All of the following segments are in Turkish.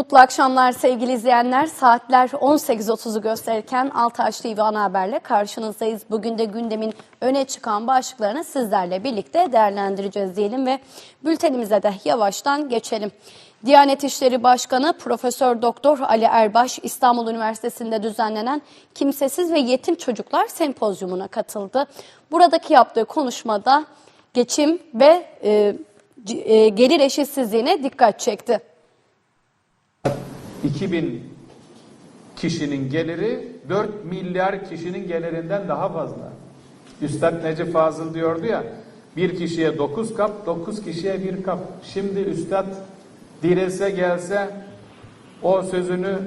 Mutlu akşamlar sevgili izleyenler. Saatler 18.30'u gösterirken Altaş TV ana haberle karşınızdayız. Bugün de gündemin öne çıkan başlıklarını sizlerle birlikte değerlendireceğiz diyelim ve bültenimize de yavaştan geçelim. Diyanet İşleri Başkanı Profesör Doktor Ali Erbaş İstanbul Üniversitesi'nde düzenlenen Kimsesiz ve Yetim Çocuklar Sempozyumuna katıldı. Buradaki yaptığı konuşmada geçim ve e, e, gelir eşitsizliğine dikkat çekti. 2000 kişinin geliri 4 milyar kişinin gelirinden daha fazla. Üstad Necip Fazıl diyordu ya bir kişiye 9 kap, 9 kişiye bir kap. Şimdi Üstad dirilse gelse o sözünü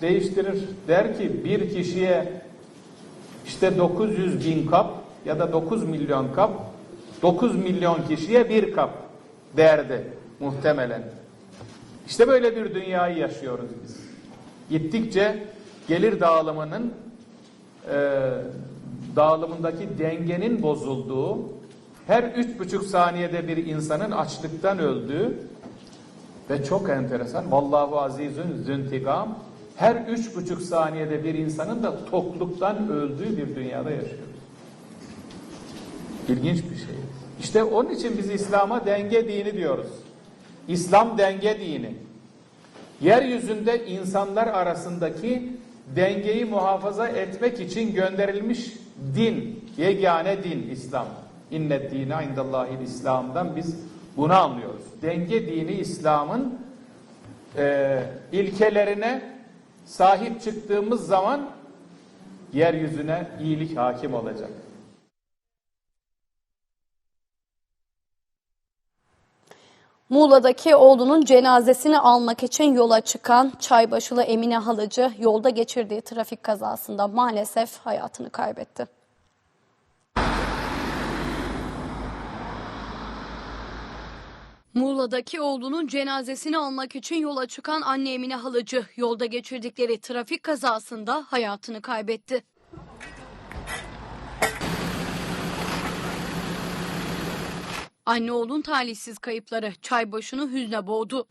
değiştirir. Der ki bir kişiye işte 900 bin kap ya da 9 milyon kap 9 milyon kişiye bir kap derdi muhtemelen. İşte böyle bir dünyayı yaşıyoruz biz. Gittikçe gelir dağılımının e, dağılımındaki dengenin bozulduğu, her üç buçuk saniyede bir insanın açlıktan öldüğü ve çok enteresan, vallahu azizün züntigam, her üç buçuk saniyede bir insanın da tokluktan öldüğü bir dünyada yaşıyoruz. İlginç bir şey. İşte onun için biz İslam'a denge dini diyoruz. İslam denge dini. Yeryüzünde insanlar arasındaki dengeyi muhafaza etmek için gönderilmiş din, yegane din İslam. İnnet dine indallahil İslam'dan biz bunu anlıyoruz. Denge dini İslam'ın e, ilkelerine sahip çıktığımız zaman yeryüzüne iyilik hakim olacak. Muğla'daki oğlunun cenazesini almak için yola çıkan Çaybaşılı Emine Halıcı yolda geçirdiği trafik kazasında maalesef hayatını kaybetti. Muğla'daki oğlunun cenazesini almak için yola çıkan anne Emine Halıcı yolda geçirdikleri trafik kazasında hayatını kaybetti. Anne oğlun talihsiz kayıpları Çaybaşı'nı hüzne boğdu.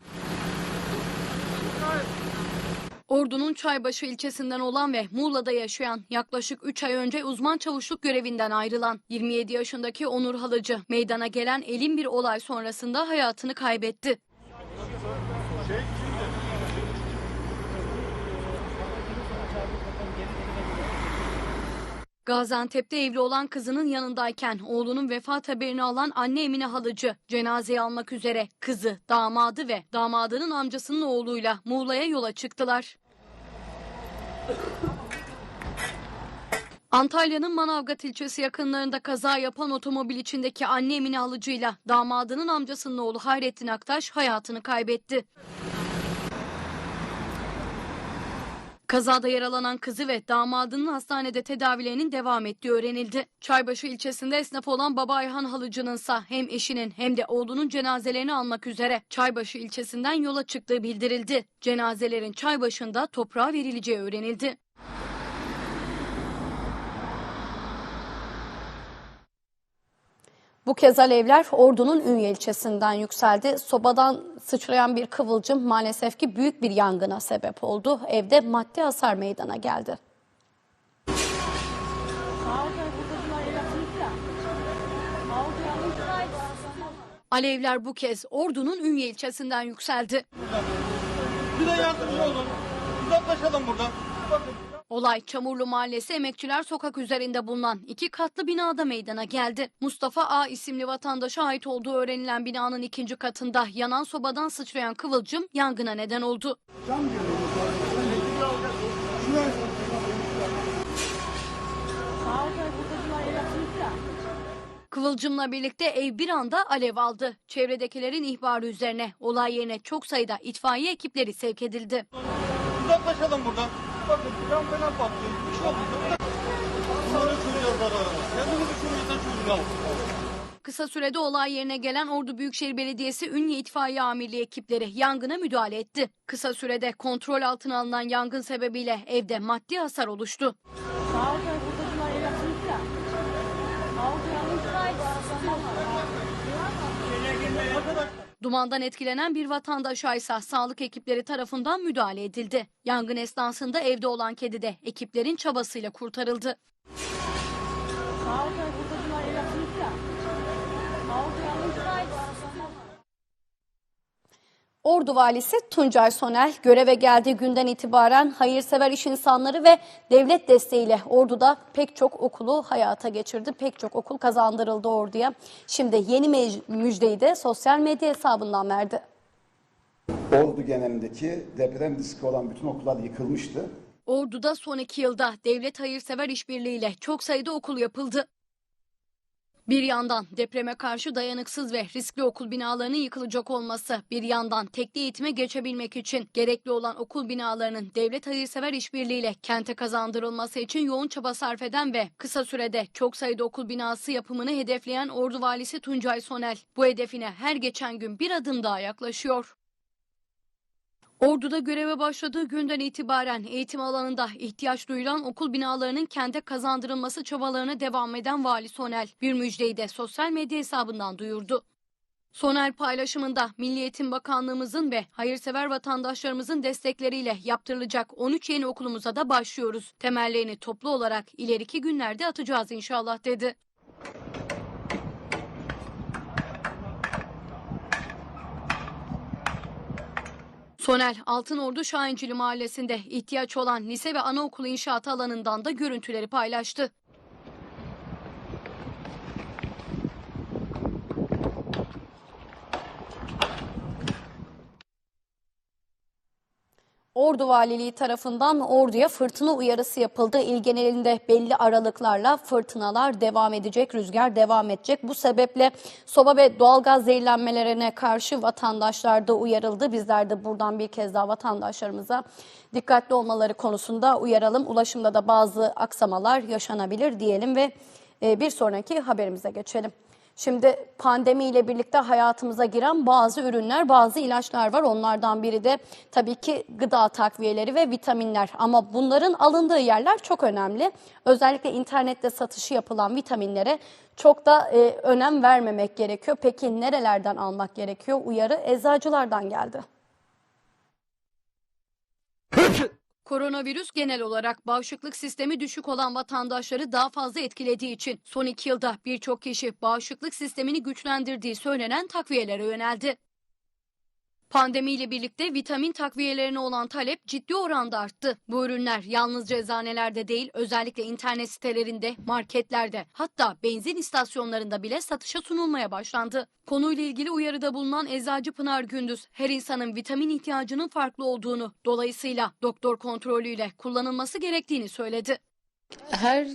Ordu'nun Çaybaşı ilçesinden olan ve Muğla'da yaşayan yaklaşık 3 ay önce uzman çavuşluk görevinden ayrılan 27 yaşındaki Onur Halıcı meydana gelen elin bir olay sonrasında hayatını kaybetti. Gaziantep'te evli olan kızının yanındayken oğlunun vefat haberini alan anne Emine Halıcı cenazeyi almak üzere kızı, damadı ve damadının amcasının oğluyla Muğla'ya yola çıktılar. Antalya'nın Manavgat ilçesi yakınlarında kaza yapan otomobil içindeki anne Emine Alıcı'yla damadının amcasının oğlu Hayrettin Aktaş hayatını kaybetti. Kazada yaralanan kızı ve damadının hastanede tedavilerinin devam ettiği öğrenildi. Çaybaşı ilçesinde esnaf olan Baba Ayhan Halıcı'nın ise hem eşinin hem de oğlunun cenazelerini almak üzere Çaybaşı ilçesinden yola çıktığı bildirildi. Cenazelerin Çaybaşı'nda toprağa verileceği öğrenildi. Bu kez alevler Ordu'nun Ünye ilçesinden yükseldi. Sobadan sıçrayan bir kıvılcım maalesef ki büyük bir yangına sebep oldu. Evde maddi hasar meydana geldi. Alevler bu kez Ordu'nun Ünye ilçesinden yükseldi. Bir de yardımcı olun. Uzaklaşalım buradan. Bakın. Olay Çamurlu Mahallesi Emekçiler Sokak üzerinde bulunan iki katlı binada meydana geldi. Mustafa A isimli vatandaşa ait olduğu öğrenilen binanın ikinci katında yanan sobadan sıçrayan kıvılcım yangına neden oldu. Kıvılcımla birlikte ev bir anda alev aldı. Çevredekilerin ihbarı üzerine olay yerine çok sayıda itfaiye ekipleri sevk edildi. Uzaklaşalım buradan. Cam falan patlıyor. Bir şey olmuyor. Bunları çözeceğiz ara. Kendini düşünmüyorsan çözün alın. Kısa sürede olay yerine gelen Ordu Büyükşehir Belediyesi Ünye İtfaiye Amirliği ekipleri yangına müdahale etti. Kısa sürede kontrol altına alınan yangın sebebiyle evde maddi hasar oluştu. Dumandan etkilenen bir vatandaşa ise sağlık ekipleri tarafından müdahale edildi. Yangın esnasında evde olan kedi de ekiplerin çabasıyla kurtarıldı. Ordu valisi Tuncay Soner göreve geldiği günden itibaren hayırsever iş insanları ve devlet desteğiyle Ordu'da pek çok okulu hayata geçirdi. Pek çok okul kazandırıldı Ordu'ya. Şimdi yeni müjdeyi de sosyal medya hesabından verdi. Ordu genelindeki deprem riski olan bütün okullar yıkılmıştı. Ordu'da son iki yılda devlet hayırsever işbirliğiyle çok sayıda okul yapıldı. Bir yandan depreme karşı dayanıksız ve riskli okul binalarının yıkılacak olması, bir yandan tekli eğitime geçebilmek için gerekli olan okul binalarının devlet hayırsever işbirliğiyle kente kazandırılması için yoğun çaba sarf eden ve kısa sürede çok sayıda okul binası yapımını hedefleyen Ordu Valisi Tuncay Sonel, bu hedefine her geçen gün bir adım daha yaklaşıyor. Ordu'da göreve başladığı günden itibaren eğitim alanında ihtiyaç duyulan okul binalarının kente kazandırılması çabalarına devam eden Vali Sonel bir müjdeyi de sosyal medya hesabından duyurdu. Sonel paylaşımında Milli Eğitim Bakanlığımızın ve hayırsever vatandaşlarımızın destekleriyle yaptırılacak 13 yeni okulumuza da başlıyoruz. Temellerini toplu olarak ileriki günlerde atacağız inşallah dedi. Sonel Altınordu Şahincili Mahallesi'nde ihtiyaç olan lise ve anaokulu inşaatı alanından da görüntüleri paylaştı. Ordu Valiliği tarafından Ordu'ya fırtına uyarısı yapıldı. İl genelinde belli aralıklarla fırtınalar devam edecek, rüzgar devam edecek. Bu sebeple soba ve doğalgaz zehirlenmelerine karşı vatandaşlar da uyarıldı. Bizler de buradan bir kez daha vatandaşlarımıza dikkatli olmaları konusunda uyaralım. Ulaşımda da bazı aksamalar yaşanabilir diyelim ve e, bir sonraki haberimize geçelim. Şimdi pandemiyle birlikte hayatımıza giren bazı ürünler, bazı ilaçlar var. Onlardan biri de tabii ki gıda takviyeleri ve vitaminler. Ama bunların alındığı yerler çok önemli. Özellikle internette satışı yapılan vitaminlere çok da e, önem vermemek gerekiyor. Peki nerelerden almak gerekiyor? Uyarı eczacılardan geldi. Koronavirüs genel olarak bağışıklık sistemi düşük olan vatandaşları daha fazla etkilediği için son iki yılda birçok kişi bağışıklık sistemini güçlendirdiği söylenen takviyelere yöneldi. Pandemiyle birlikte vitamin takviyelerine olan talep ciddi oranda arttı. Bu ürünler yalnızca eczanelerde değil özellikle internet sitelerinde, marketlerde hatta benzin istasyonlarında bile satışa sunulmaya başlandı. Konuyla ilgili uyarıda bulunan Eczacı Pınar Gündüz her insanın vitamin ihtiyacının farklı olduğunu dolayısıyla doktor kontrolüyle kullanılması gerektiğini söyledi. her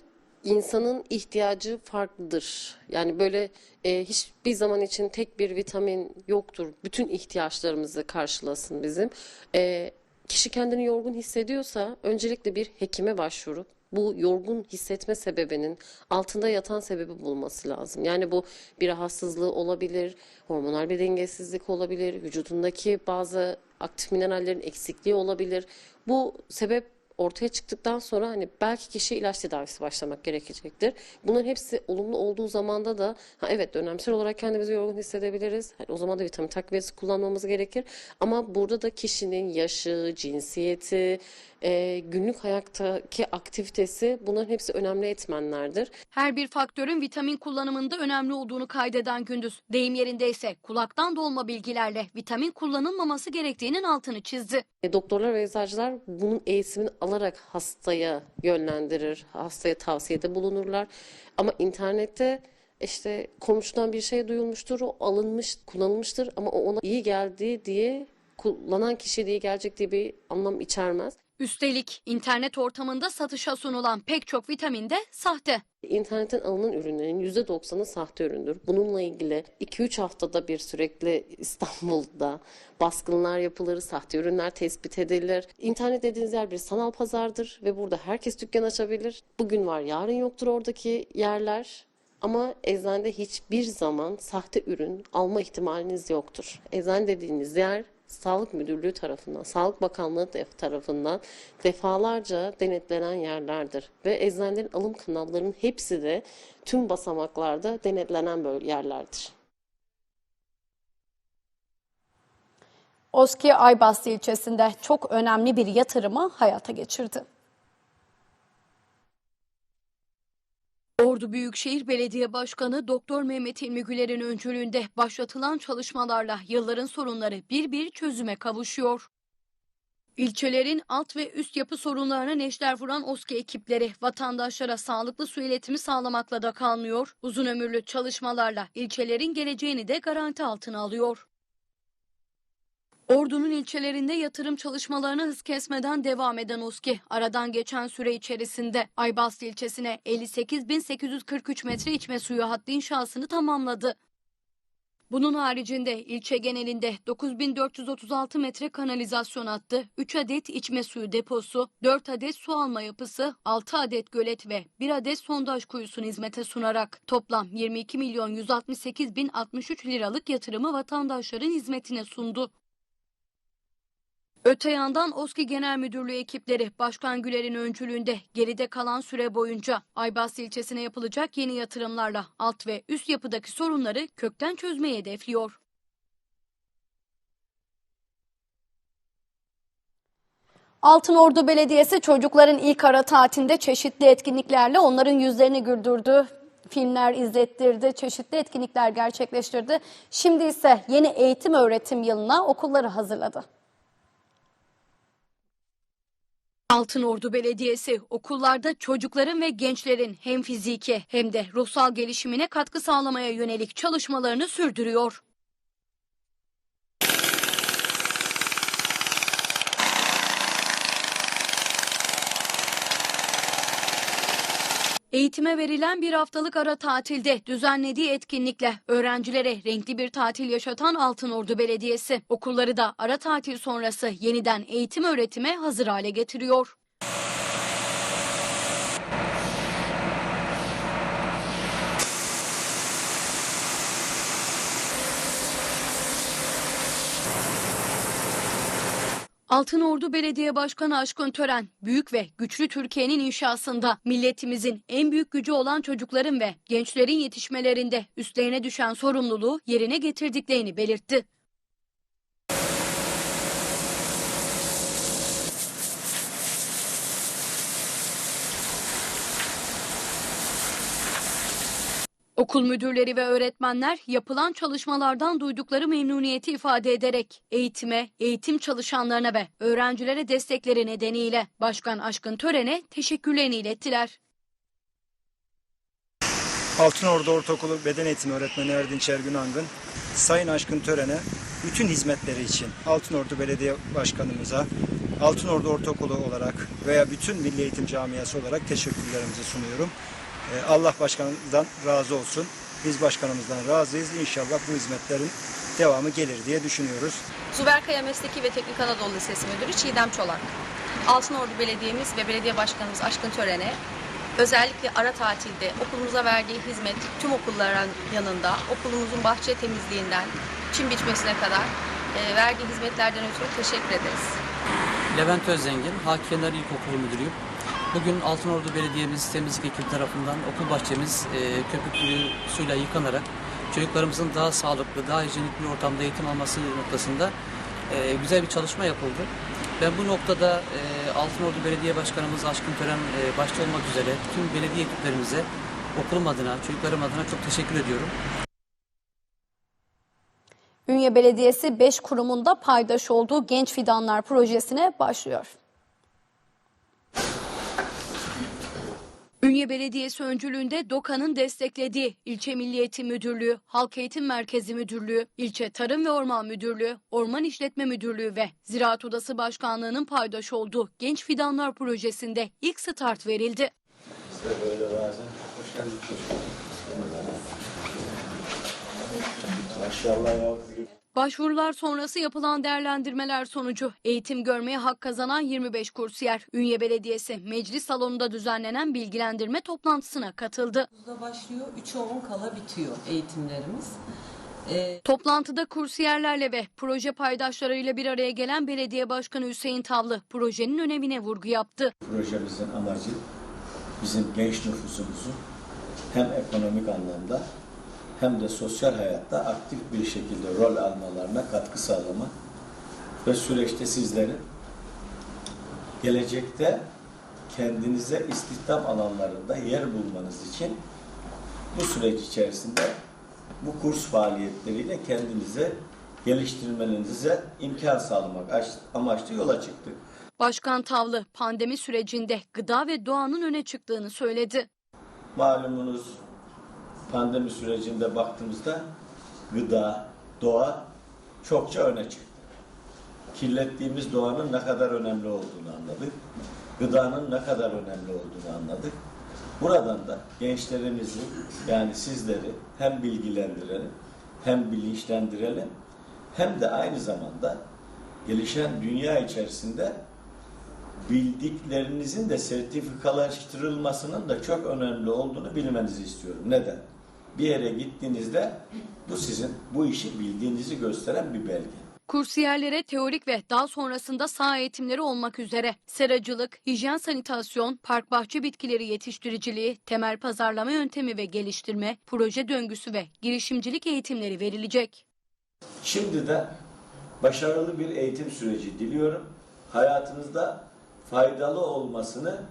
insanın ihtiyacı farklıdır. Yani böyle e, hiçbir zaman için tek bir vitamin yoktur. Bütün ihtiyaçlarımızı karşılasın bizim. E, kişi kendini yorgun hissediyorsa öncelikle bir hekime başvurup bu yorgun hissetme sebebinin altında yatan sebebi bulması lazım. Yani bu bir rahatsızlığı olabilir, hormonal bir dengesizlik olabilir, vücudundaki bazı aktif minerallerin eksikliği olabilir. Bu sebep ortaya çıktıktan sonra hani belki kişi ilaç tedavisi başlamak gerekecektir. Bunların hepsi olumlu olduğu zamanda da ha evet dönemsel olarak kendimizi yorgun hissedebiliriz. Hani o zaman da vitamin takviyesi kullanmamız gerekir. Ama burada da kişinin yaşı, cinsiyeti, e, günlük hayattaki aktivitesi bunların hepsi önemli etmenlerdir. Her bir faktörün vitamin kullanımında önemli olduğunu kaydeden Gündüz, deyim yerindeyse kulaktan dolma bilgilerle vitamin kullanılmaması gerektiğinin altını çizdi. E, doktorlar ve eczacılar bunun eğitimini alarak hastaya yönlendirir, hastaya tavsiyede bulunurlar. Ama internette işte komşudan bir şey duyulmuştur, o alınmış, kullanılmıştır ama o ona iyi geldi diye kullanan kişiye iyi gelecek diye bir anlam içermez. Üstelik internet ortamında satışa sunulan pek çok vitamin de sahte. İnternetten alınan ürünlerin %90'ı sahte üründür. Bununla ilgili 2-3 haftada bir sürekli İstanbul'da baskınlar yapılır, sahte ürünler tespit edilir. İnternet dediğiniz yer bir sanal pazardır ve burada herkes dükkan açabilir. Bugün var, yarın yoktur oradaki yerler. Ama eczanede hiçbir zaman sahte ürün alma ihtimaliniz yoktur. Eczane dediğiniz yer Sağlık Müdürlüğü tarafından, Sağlık Bakanlığı tarafından defalarca denetlenen yerlerdir. Ve eczanelerin alım kanallarının hepsi de tüm basamaklarda denetlenen böyle yerlerdir. Oski Aybastı ilçesinde çok önemli bir yatırımı hayata geçirdi. Ordu Büyükşehir Belediye Başkanı Doktor Mehmet İlmi Güler'in öncülüğünde başlatılan çalışmalarla yılların sorunları bir bir çözüme kavuşuyor. İlçelerin alt ve üst yapı sorunlarına neşter vuran OSKİ ekipleri vatandaşlara sağlıklı su iletimi sağlamakla da kalmıyor. Uzun ömürlü çalışmalarla ilçelerin geleceğini de garanti altına alıyor. Ordu'nun ilçelerinde yatırım çalışmalarına hız kesmeden devam eden OSKİ, aradan geçen süre içerisinde Aybastı ilçesine 58.843 metre içme suyu hattı inşasını tamamladı. Bunun haricinde ilçe genelinde 9436 metre kanalizasyon hattı, 3 adet içme suyu deposu, 4 adet su alma yapısı, 6 adet gölet ve 1 adet sondaj kuyusunu hizmete sunarak toplam 22 milyon 168 bin 63 liralık yatırımı vatandaşların hizmetine sundu. Öte yandan OSKİ Genel Müdürlüğü ekipleri Başkan Güler'in öncülüğünde geride kalan süre boyunca Aybastı ilçesine yapılacak yeni yatırımlarla alt ve üst yapıdaki sorunları kökten çözmeyi hedefliyor. Altınordu Belediyesi çocukların ilk ara tatilinde çeşitli etkinliklerle onların yüzlerini güldürdü. Filmler izlettirdi, çeşitli etkinlikler gerçekleştirdi. Şimdi ise yeni eğitim öğretim yılına okulları hazırladı. Altınordu Belediyesi okullarda çocukların ve gençlerin hem fiziki hem de ruhsal gelişimine katkı sağlamaya yönelik çalışmalarını sürdürüyor. Eğitime verilen bir haftalık ara tatilde düzenlediği etkinlikle öğrencilere renkli bir tatil yaşatan Altınordu Belediyesi okulları da ara tatil sonrası yeniden eğitim öğretime hazır hale getiriyor. Altınordu Belediye Başkanı Aşkın Tören, büyük ve güçlü Türkiye'nin inşasında milletimizin en büyük gücü olan çocukların ve gençlerin yetişmelerinde üstlerine düşen sorumluluğu yerine getirdiklerini belirtti. Okul müdürleri ve öğretmenler yapılan çalışmalardan duydukları memnuniyeti ifade ederek eğitime, eğitim çalışanlarına ve öğrencilere destekleri nedeniyle Başkan Aşkın Tören'e teşekkürlerini ilettiler. Altınordu Ortaokulu Beden Eğitimi Öğretmeni Erdinç Ergün Angın, Sayın Aşkın Tören'e bütün hizmetleri için Altınordu Belediye Başkanımıza, Altınordu Ortaokulu olarak veya bütün Milli Eğitim Camiası olarak teşekkürlerimizi sunuyorum. Ee, Allah başkanımızdan razı olsun. Biz başkanımızdan razıyız. İnşallah bu hizmetlerin devamı gelir diye düşünüyoruz. Zuberkaya Mesleki ve Teknik Anadolu Lisesi Müdürü Çiğdem Çolak. Altınordu Belediye'miz ve Belediye Başkanımız Aşkın Tören'e özellikle ara tatilde okulumuza verdiği hizmet tüm okulların yanında okulumuzun bahçe temizliğinden çim biçmesine kadar e, verdiği hizmetlerden ötürü teşekkür ederiz. Levent Özzengin, Hakiyener İlkokulu Müdürüyüm. Bugün Altınordu Belediye'miz temizlik ekibi tarafından okul bahçemiz e, köpüklü suyla yıkanarak çocuklarımızın daha sağlıklı, daha hijyenik bir ortamda eğitim alması noktasında e, güzel bir çalışma yapıldı. Ben bu noktada e, Altınordu Belediye Başkanımız Aşkın Tören e, başta olmak üzere tüm belediye ekiplerimize okulum adına, çocuklarım adına çok teşekkür ediyorum. Ünye Belediyesi 5 kurumunda paydaş olduğu Genç Fidanlar projesine başlıyor. Ünye Belediyesi öncülüğünde DOKA'nın desteklediği İlçe Milli Eğitim Müdürlüğü, Halk Eğitim Merkezi Müdürlüğü, İlçe Tarım ve Orman Müdürlüğü, Orman İşletme Müdürlüğü ve Ziraat Odası Başkanlığı'nın paydaş olduğu Genç Fidanlar projesinde ilk start verildi. Başvurular sonrası yapılan değerlendirmeler sonucu eğitim görmeye hak kazanan 25 kursiyer Ünye Belediyesi meclis salonunda düzenlenen bilgilendirme toplantısına katıldı. 9'da başlıyor, 3'e 10 kala bitiyor eğitimlerimiz. Ee, Toplantıda kursiyerlerle ve proje paydaşlarıyla bir araya gelen Belediye Başkanı Hüseyin Tavlı projenin önemine vurgu yaptı. Projemizin amacı bizim genç nüfusumuzu hem ekonomik anlamda hem de sosyal hayatta aktif bir şekilde rol almalarına katkı sağlamak. ve süreçte sizlerin gelecekte kendinize istihdam alanlarında yer bulmanız için bu süreç içerisinde bu kurs faaliyetleriyle kendinize geliştirmenize imkan sağlamak amaçlı yola çıktık. Başkan Tavlı pandemi sürecinde gıda ve doğanın öne çıktığını söyledi. Malumunuz pandemi sürecinde baktığımızda gıda, doğa çokça öne çıktı. Kirlettiğimiz doğanın ne kadar önemli olduğunu anladık. Gıdanın ne kadar önemli olduğunu anladık. Buradan da gençlerimizi yani sizleri hem bilgilendirelim hem bilinçlendirelim hem de aynı zamanda gelişen dünya içerisinde bildiklerinizin de sertifikalaştırılmasının da çok önemli olduğunu bilmenizi istiyorum. Neden? Bir yere gittiğinizde bu sizin bu işi bildiğinizi gösteren bir belge. Kursiyerlere teorik ve daha sonrasında saha eğitimleri olmak üzere seracılık, hijyen sanitasyon, park bahçe bitkileri yetiştiriciliği, temel pazarlama yöntemi ve geliştirme, proje döngüsü ve girişimcilik eğitimleri verilecek. Şimdi de başarılı bir eğitim süreci diliyorum. Hayatınızda faydalı olmasını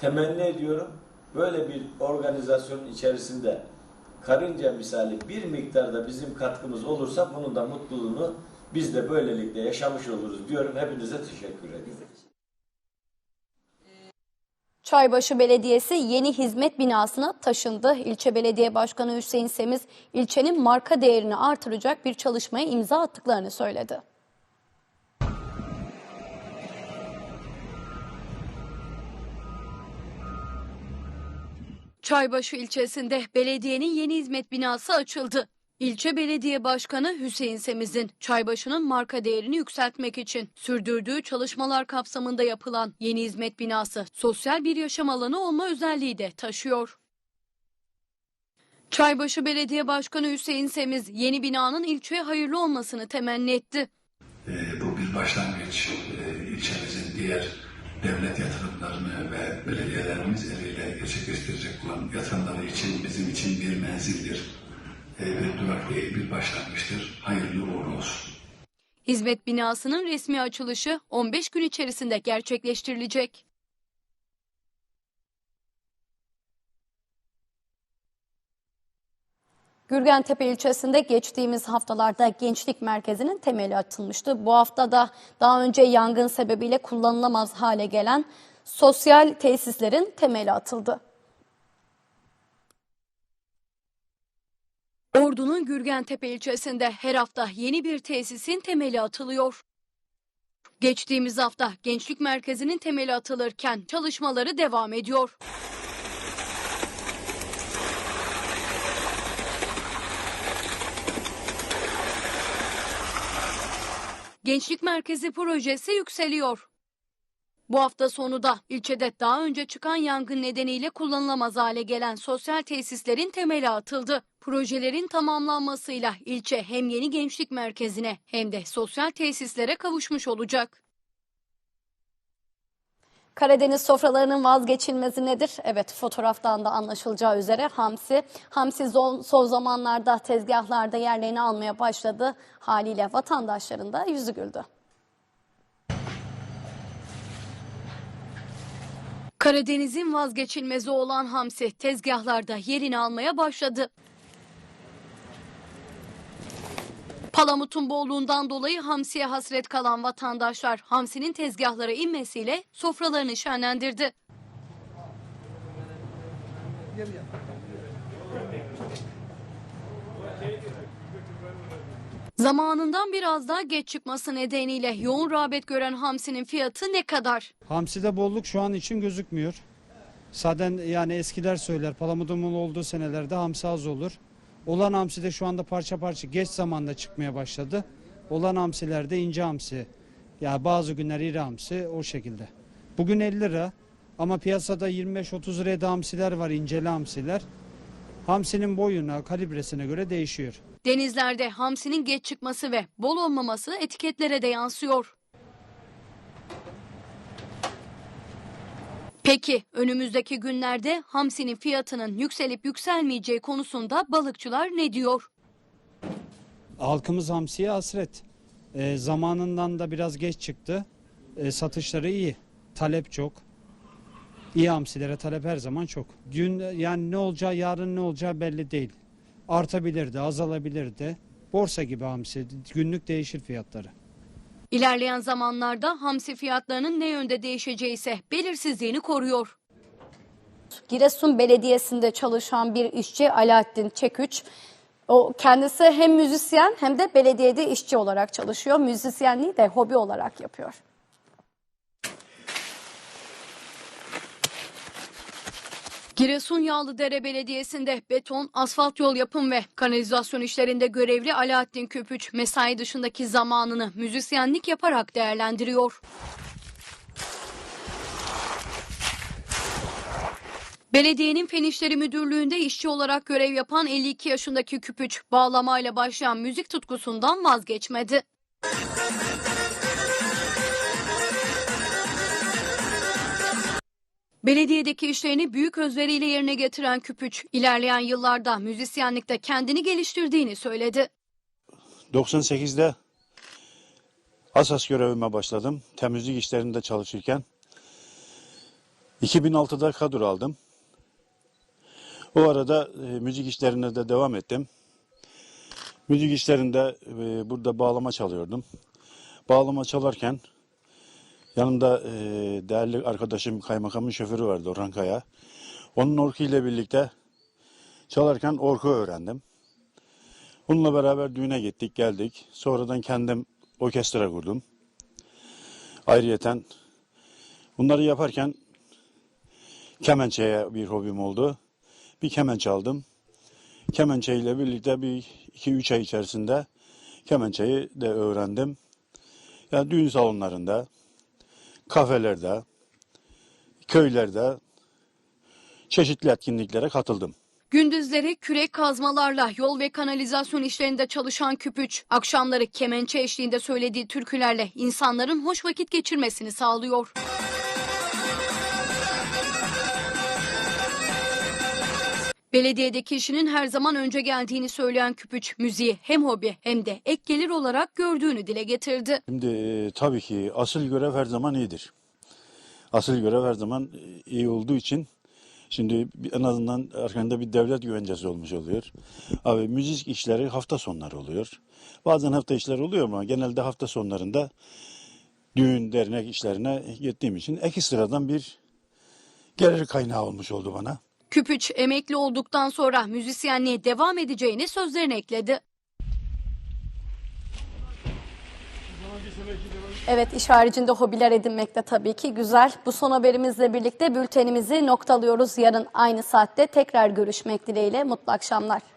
temenni ediyorum. Böyle bir organizasyonun içerisinde karınca misali bir miktarda bizim katkımız olursa bunun da mutluluğunu biz de böylelikle yaşamış oluruz diyorum. Hepinize teşekkür ediyorum. Çaybaşı Belediyesi yeni hizmet binasına taşındı. İlçe Belediye Başkanı Hüseyin Semiz ilçenin marka değerini artıracak bir çalışmaya imza attıklarını söyledi. Çaybaşı ilçesinde belediyenin yeni hizmet binası açıldı. İlçe Belediye Başkanı Hüseyin Semiz'in Çaybaşı'nın marka değerini yükseltmek için sürdürdüğü çalışmalar kapsamında yapılan yeni hizmet binası sosyal bir yaşam alanı olma özelliği de taşıyor. Çaybaşı Belediye Başkanı Hüseyin Semiz yeni binanın ilçeye hayırlı olmasını temenni etti. E, bu bir başlangıç. E, ilçemizin diğer devlet yatırımlarını ve belediyelerimiz eliyle gerçekleştirecek olan yatırımları için bizim için bir menzildir. Bir durak değil, bir başlangıçtır. Hayırlı uğurlu olsun. Hizmet binasının resmi açılışı 15 gün içerisinde gerçekleştirilecek. Gürgentepe ilçesinde geçtiğimiz haftalarda gençlik merkezinin temeli atılmıştı. Bu hafta da daha önce yangın sebebiyle kullanılamaz hale gelen sosyal tesislerin temeli atıldı. Ordu'nun Gürgentepe ilçesinde her hafta yeni bir tesisin temeli atılıyor. Geçtiğimiz hafta gençlik merkezinin temeli atılırken çalışmaları devam ediyor. Gençlik Merkezi projesi yükseliyor. Bu hafta sonu da ilçede daha önce çıkan yangın nedeniyle kullanılamaz hale gelen sosyal tesislerin temeli atıldı. Projelerin tamamlanmasıyla ilçe hem yeni gençlik merkezine hem de sosyal tesislere kavuşmuş olacak. Karadeniz sofralarının vazgeçilmezi nedir? Evet fotoğraftan da anlaşılacağı üzere hamsi. Hamsi son zamanlarda tezgahlarda yerlerini almaya başladı. Haliyle vatandaşların da yüzü güldü. Karadeniz'in vazgeçilmezi olan hamsi tezgahlarda yerini almaya başladı. Palamut'un bolluğundan dolayı hamsiye hasret kalan vatandaşlar hamsinin tezgahlara inmesiyle sofralarını şenlendirdi. Zamanından biraz daha geç çıkması nedeniyle yoğun rağbet gören hamsinin fiyatı ne kadar? Hamside bolluk şu an için gözükmüyor. Zaten yani eskiler söyler palamudumun olduğu senelerde hamsi az olur. Olan hamsi de şu anda parça parça geç zamanda çıkmaya başladı. Olan hamsilerde ince hamsi. Ya yani bazı günler iri hamsi o şekilde. Bugün 50 lira ama piyasada 25-30 liraya hamsiler var inceli hamsiler. Hamsinin boyuna, kalibresine göre değişiyor. Denizlerde hamsinin geç çıkması ve bol olmaması etiketlere de yansıyor. Peki önümüzdeki günlerde hamsinin fiyatının yükselip yükselmeyeceği konusunda balıkçılar ne diyor? Halkımız hamsiye hasret. E, zamanından da biraz geç çıktı. E, satışları iyi. Talep çok. İyi hamsilere talep her zaman çok. Dün yani ne olacağı yarın ne olacağı belli değil. Artabilir de azalabilir de. Borsa gibi hamsi günlük değişir fiyatları. İlerleyen zamanlarda hamsi fiyatlarının ne yönde değişeceği ise belirsizliğini koruyor. Giresun Belediyesi'nde çalışan bir işçi Alaaddin Çeküç. O kendisi hem müzisyen hem de belediyede işçi olarak çalışıyor. Müzisyenliği de hobi olarak yapıyor. Giresun Yağlıdere Belediyesi'nde beton, asfalt yol yapım ve kanalizasyon işlerinde görevli Alaaddin Köpüç mesai dışındaki zamanını müzisyenlik yaparak değerlendiriyor. Belediyenin Fen İşleri Müdürlüğü'nde işçi olarak görev yapan 52 yaşındaki Küpüç bağlamayla başlayan müzik tutkusundan vazgeçmedi. Belediyedeki işlerini büyük özveriyle yerine getiren Küpüç, ilerleyen yıllarda müzisyenlikte kendini geliştirdiğini söyledi. 98'de Asas görevime başladım. Temizlik işlerinde çalışırken. 2006'da kadro aldım. O arada e, müzik işlerine de devam ettim. Müzik işlerinde e, burada bağlama çalıyordum. Bağlama çalarken yanımda e, değerli arkadaşım kaymakamın şoförü vardı Orhan Kaya. Onun orku ile birlikte çalarken orku öğrendim. Onunla beraber düğüne gittik, geldik. Sonradan kendim orkestra kurdum. Ayrıyeten bunları yaparken kemençeye bir hobim oldu. Bir kemençe aldım. Kemençe ile birlikte bir iki üç ay içerisinde kemençeyi de öğrendim. Yani düğün salonlarında, kafelerde, köylerde çeşitli etkinliklere katıldım. Gündüzleri kürek kazmalarla yol ve kanalizasyon işlerinde çalışan Küpüç, akşamları kemençe eşliğinde söylediği türkülerle insanların hoş vakit geçirmesini sağlıyor. Belediyedeki işinin her zaman önce geldiğini söyleyen Küpüç, müziği hem hobi hem de ek gelir olarak gördüğünü dile getirdi. Şimdi e, tabii ki asıl görev her zaman iyidir. Asıl görev her zaman e, iyi olduğu için şimdi en azından arkanda bir devlet güvencesi olmuş oluyor. Abi müzik işleri hafta sonları oluyor. Bazen hafta işleri oluyor ama genelde hafta sonlarında düğün dernek işlerine gittiğim için ekstradan bir gelir kaynağı olmuş oldu bana. Küpüç emekli olduktan sonra müzisyenliğe devam edeceğini sözlerine ekledi. Evet iş haricinde hobiler edinmek de tabii ki güzel. Bu son haberimizle birlikte bültenimizi noktalıyoruz. Yarın aynı saatte tekrar görüşmek dileğiyle. Mutlu akşamlar.